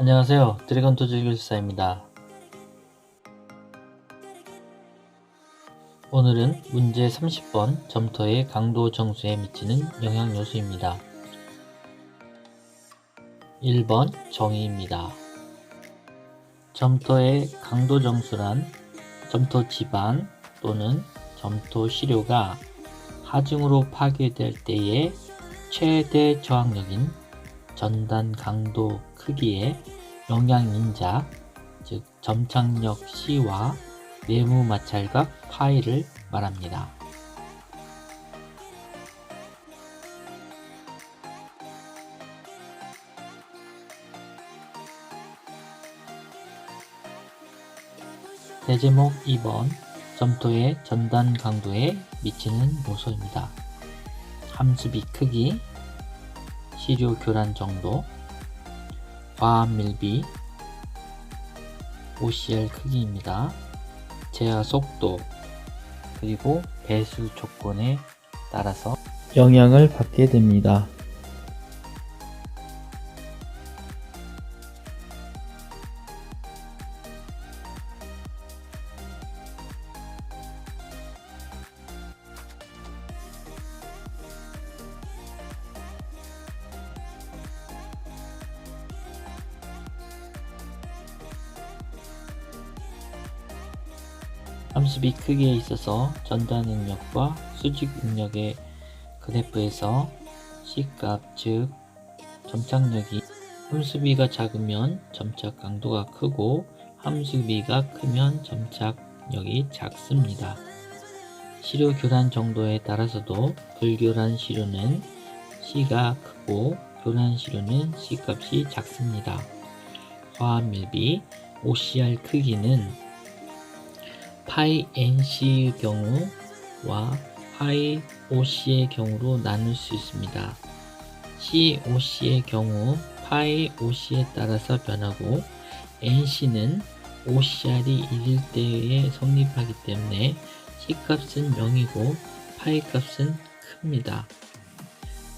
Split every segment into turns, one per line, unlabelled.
안녕하세요. 드래곤 토즈 교사입니다. 오늘은 문제 30번 점토의 강도 정수에 미치는 영향 요소입니다. 1번 정의입니다. 점토의 강도 정수란 점토 지반 또는 점토 시료가 하중으로 파괴될 때의 최대 저항력인 전단 강도 크기의 영향인자, 즉 점착력 C와 내부 마찰각 파이를 말합니다. 대제목 2번 점토의 전단 강도에 미치는 요소입니다. 함수비 크기, 시료 교란 정도, 과압 밀비, OCR 크기입니다. 제하 속도, 그리고 배수 조건에 따라서 영향을 받게 됩니다. 함수비 크기에 있어서 전단 응력과 수직 응력의 그래프에서 C값 즉 점착력이 함수비가 작으면 점착 강도가 크고 함수비가 크면 점착력이 작습니다. 시료 교란 정도에 따라서도 불교란 시료는 C가 크고 교란 시료는 C값이 작습니다. 화합 밀비 OCR 크기는 파이 NC의 경우와 파이 OC의 경우로 나눌 수 있습니다. COC의 경우 파이 OC에 따라서 변하고 NC는 OCR이 1일 때에 성립하기 때문에 C값은 0이고 파이 값은 큽니다.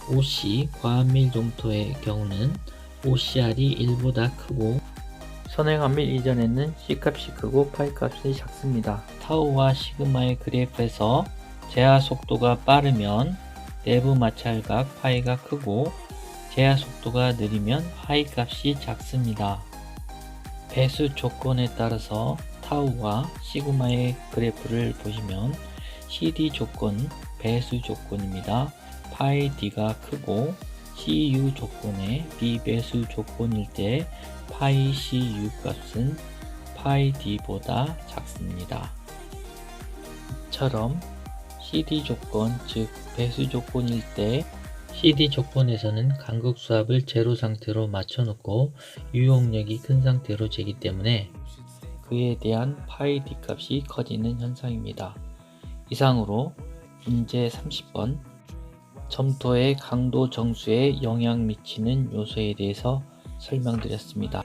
OC 과밀 종토의 경우는 OCR이 1보다 크고 선행함일 이전에는 C값이 크고 파이값이 작습니다. 타우와 시그마의 그래프에서 제하 속도가 빠르면 내부 마찰각 파이가 크고 제하 속도가 느리면 파이 값이 작습니다. 배수 조건에 따라서 타우와 시그마의 그래프를 보시면 CD 조건 배수 조건입니다. 파이 D가 크고 CU 조건의 비배수 조건일 때 파이 CU 값은 파이 D보다 작습니다. 이처럼 CD 조건, 즉 배수 조건일 때 CD 조건에서는 간극 수압을 제로 상태로 맞춰놓고 유용력이 큰 상태로 재기 때문에 그에 대한 파이 D 값이 커지는 현상입니다. 이상으로 문제 30번 점토의 강도 정수에 영향 미치는 요소에 대해서 설명드렸습니다.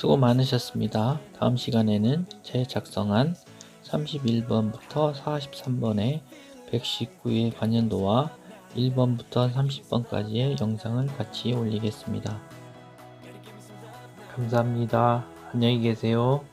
수고 많으셨습니다. 다음 시간에는 제 작성한 31번부터 43번의 119의 관련도와 1번부터 30번까지의 영상을 같이 올리겠습니다. 감사합니다. 안녕히 계세요.